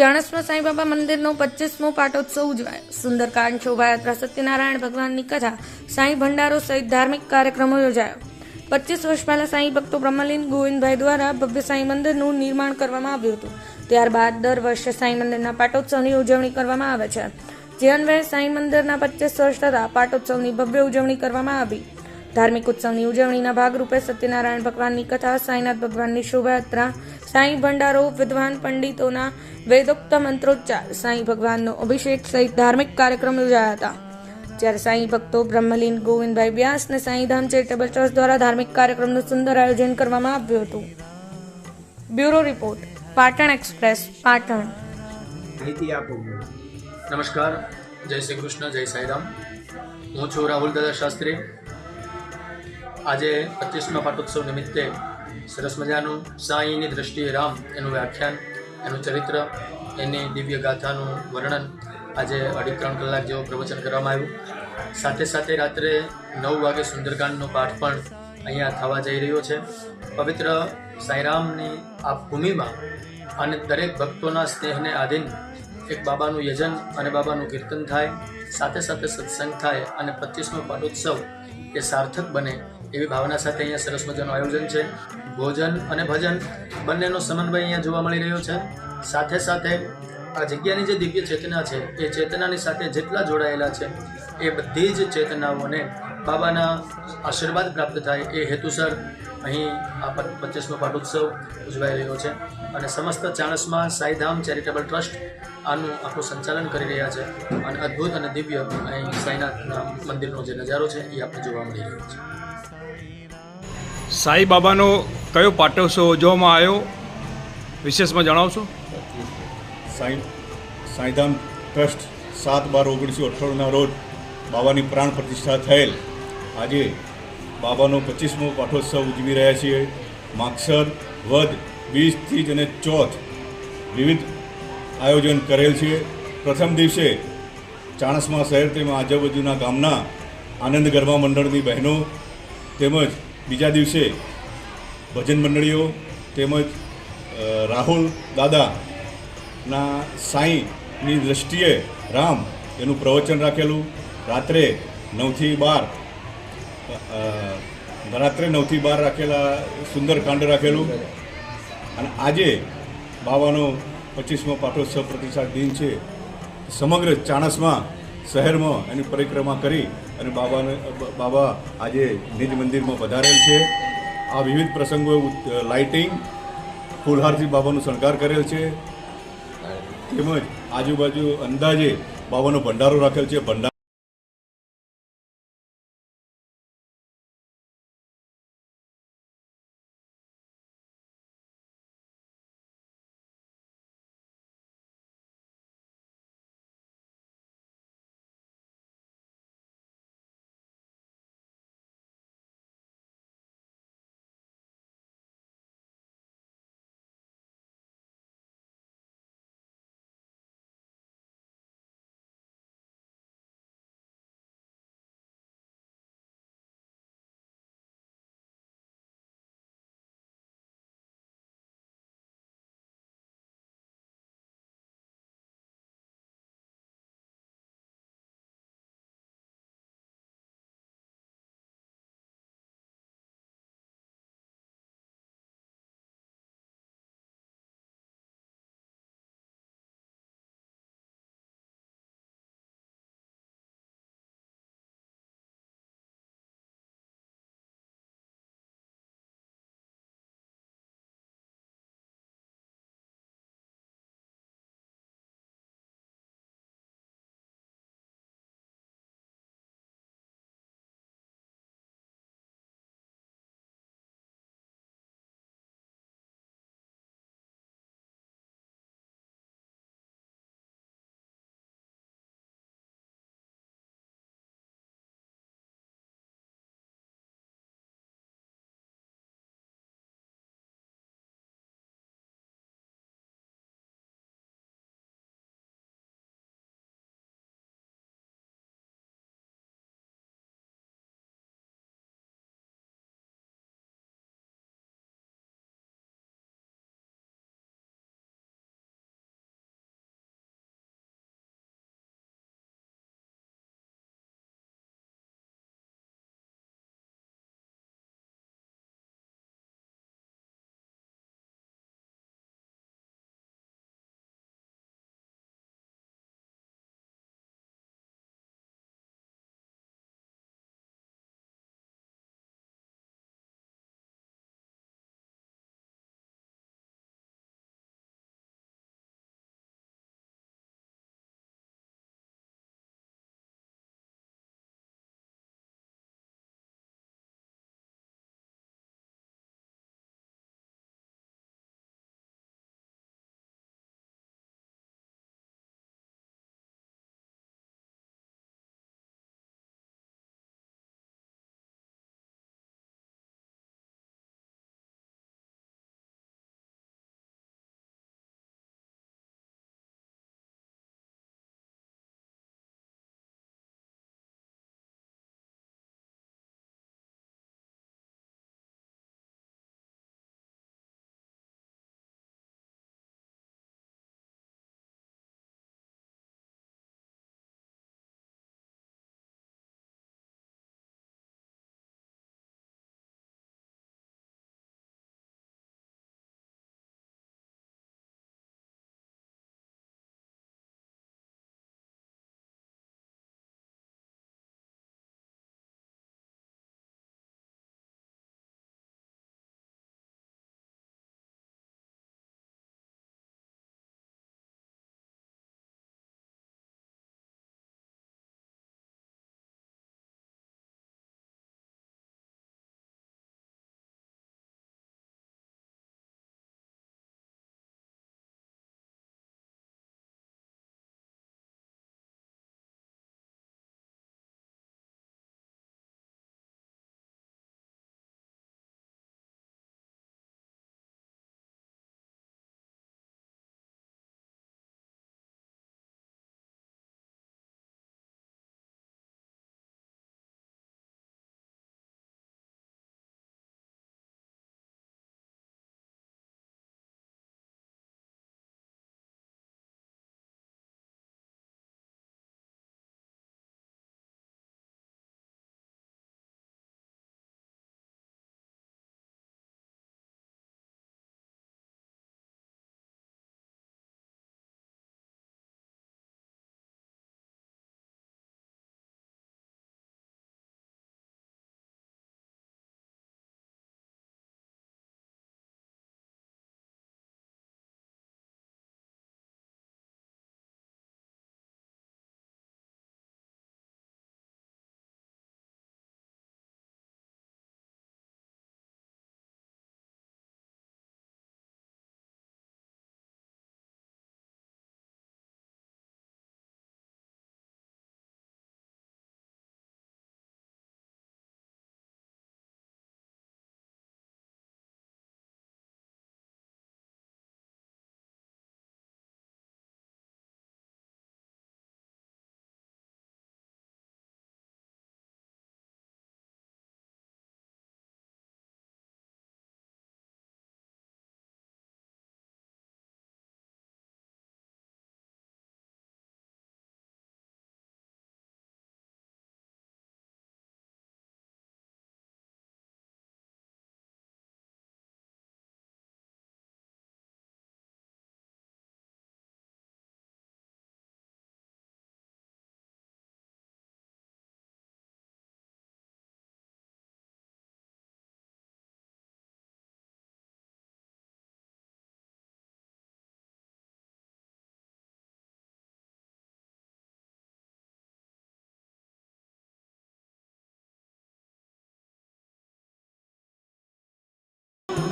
ચાણસ્મા સાંઈબાબા મંદિરનો પચીસમો પાટોત્સવ ઉજવાયો. સુંદરકાંડ, શોભાયાત્રા, સત્યનારાયણ ભગવાનની કથા, સાંઈ ભંડારો સહિત ધાર્મિક કાર્યક્રમો યોજાયો. પચીસ વર્ષ પહેલા સાંઈ ભક્તો બ્રહ્મલીન ગોવિંદભાઈ દ્વારા ભવ્ય સાંઈ મંદિરનું નિર્માણ કરવામાં આવ્યું હતું. ત્યારબાદ દર વર્ષે સાંઈ મંદિરના પાટોત્સવની ઉજવણી કરવામાં આવે છે. જે અન્વયે સાંઈ મંદિરના પચીસ વર્ષ તથા પાટોત્સવની ભવ્ય ઉજવણી કરવામાં આવી. ધાર્મિક ઉત્સવની ઉજવણીના ભાગરૂપે સત્યનારાયણ ભગવાનની કથા સાંઈનાથ ભગવાનની શોભાયાત્રા સાંઈ ભંડારો વિદ્વાન પંડિતોના વેદોક્ત મંત્રોચ્ચાર સાંઈ ભગવાનનો અભિષેક સહિત ધાર્મિક કાર્યક્રમ યોજાયા હતા. જ્યારે સાંઈ ભક્તો બ્રહ્મલીન ગોવિંદભાઈ વ્યાસ અને સાંઈધામ ચેરિટેબલ ટ્રસ્ટ દ્વારા ધાર્મિક કાર્યક્રમનું સુંદર આયોજન કરવામાં આવ્યું હતું. Bureau report Patan express Patan. માહિતી આપો. નમસ્કાર. જય શ્રી કૃષ્ણ જય સાઈરામ હું છું રાહુલ દાદા શાસ્ત્રી. આજે પચીસમા પાટોત્સવ નિમિત્તે સરસ મજાનું સાંઈની દ્રષ્ટિએ રામ એનું વ્યાખ્યાન, એનું ચરિત્ર, એની દિવ્ય ગાથાનું વર્ણન આજે અઢી ત્રણ કલાક જેવું પ્રવચન કરવામાં આવ્યું. સાથે સાથે રાત્રે નવ વાગે સુંદરકાંડનો પાઠ પણ અહીંયા થવા જઈ રહ્યો છે. પવિત્ર સાંઈરામની આ ભૂમિમાં અને દરેક ભક્તોના સ્નેહને આધીન એક બાબાનું યજન અને બાબાનું કીર્તન થાય, સાથે સાથે સત્સંગ થાય અને પચીસમો પાટોત્સવ એ સાર્થક બને એવી ભાવના સાથે અહીંયા સરસ મજાનું આયોજન છે. ભોજન અને ભજન બંનેનો સમન્વય અહીંયા જોવા મળી રહ્યો છે. સાથે સાથે આ જગ્યાની જે દિવ્ય ચેતના છે, એ ચેતનાની સાથે જેટલા જોડાયેલા છે, એ બધી જ ચેતનાઓને બાબાના આશીર્વાદ પ્રાપ્ત થાય એ હેતુસર અહીં આ પચીસમો પાટોત્સવ ઉજવાઈ રહ્યો છે. અને સમસ્ત ચાણસમાં સાઈધામ ચેરિટેબલ ટ્રસ્ટ આનું આખું સંચાલન કરી રહ્યા છે. અને અદ્ભુત અને દિવ્ય અહીં સાઈનાથના મંદિરનો જે નજારો છે, એ આપણે જોવા મળી રહ્યો છે. સાઈ બાબાનો કયો પાટોત્સવ ઉજવવામાં આવ્યો? વિશેષમાં જણાવશો? સાઈ સાંઈધામ ટ્રસ્ટ સાત બાર ઓગણીસો અઠ્ઠાણુંના રોજ બાબાની પ્રાણ પ્રતિષ્ઠા થયેલ. આજે બાબાનો પચીસમો પાઠોત્સવ ઉજવી રહ્યા છીએ. માગસર વધ બીજ ત્રીજ અને ચોથ વિવિધ આયોજન કરેલ છે. પ્રથમ દિવસે ચાણસમા શહેર તેમજ આજુબાજુના ગામના આનંદ ગરબા મંડળની બહેનો તેમજ બીજા દિવસે ભજન મંડળીઓ તેમજ રાહુલ દાદાના સાંઈની દૃષ્ટિએ રામ એનું પ્રવચન રાખેલું. રાત્રે નવથી બાર રાત્રે નવથી બાર રાખેલા સુંદર કાંડ રાખેલું. અને આજે બાબાનો પચીસમો પાટોત્સવ પ્રતિસાદ દિન છે. સમગ્ર ચાણસમાં શહેરમાં એની પરિક્રમા કરી અને બાબાને, બાબા આજે નિજ મંદિરમાં વધારેલ છે. આ વિવિધ પ્રસંગોએ લાઇટિંગ, ફૂલહારથી બાબાનો શણગાર કરેલ છે. તેમજ આજુબાજુ અંદાજે બાબાનો ભંડારો રાખેલ છે. ભંડારો